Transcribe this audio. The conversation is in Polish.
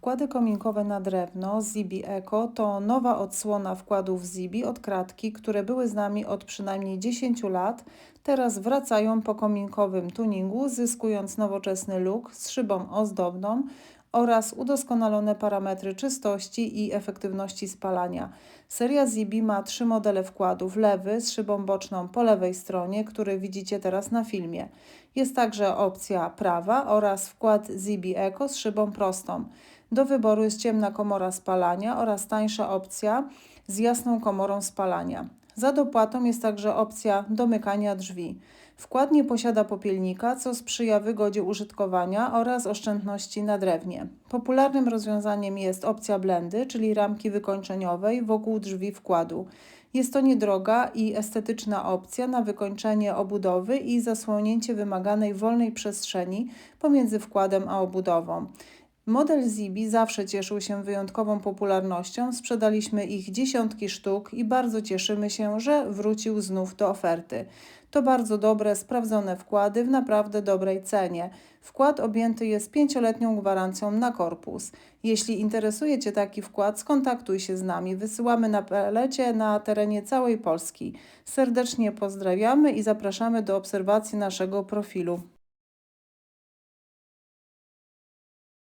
Wkłady kominkowe na drewno Zibi Eco to nowa odsłona wkładów Zibi od kratki, które były z nami od przynajmniej 10 lat. Teraz wracają po kominkowym tuningu, zyskując nowoczesny look z szybą ozdobną oraz udoskonalone parametry czystości i efektywności spalania. Seria Zibi ma trzy modele wkładów. Lewy z szybą boczną po lewej stronie, który widzicie teraz na filmie. Jest także opcja prawa oraz wkład Zibi Eco z szybą prostą. Do wyboru jest ciemna komora spalania oraz tańsza opcja z jasną komorą spalania. Za dopłatą jest także opcja domykania drzwi. Wkład nie posiada popielnika, co sprzyja wygodzie użytkowania oraz oszczędności na drewnie. Popularnym rozwiązaniem jest opcja blendy, czyli ramki wykończeniowej wokół drzwi wkładu. Jest to niedroga i estetyczna opcja na wykończenie obudowy i zasłonięcie wymaganej wolnej przestrzeni pomiędzy wkładem a obudową. Model Zibi zawsze cieszył się wyjątkową popularnością. Sprzedaliśmy ich dziesiątki sztuk i bardzo cieszymy się, że wrócił znów do oferty. To bardzo dobre, sprawdzone wkłady w naprawdę dobrej cenie. Wkład objęty jest pięcioletnią gwarancją na korpus. Jeśli interesuje Cię taki wkład, skontaktuj się z nami. Wysyłamy na pelecie na terenie całej Polski. Serdecznie pozdrawiamy i zapraszamy do obserwacji naszego profilu.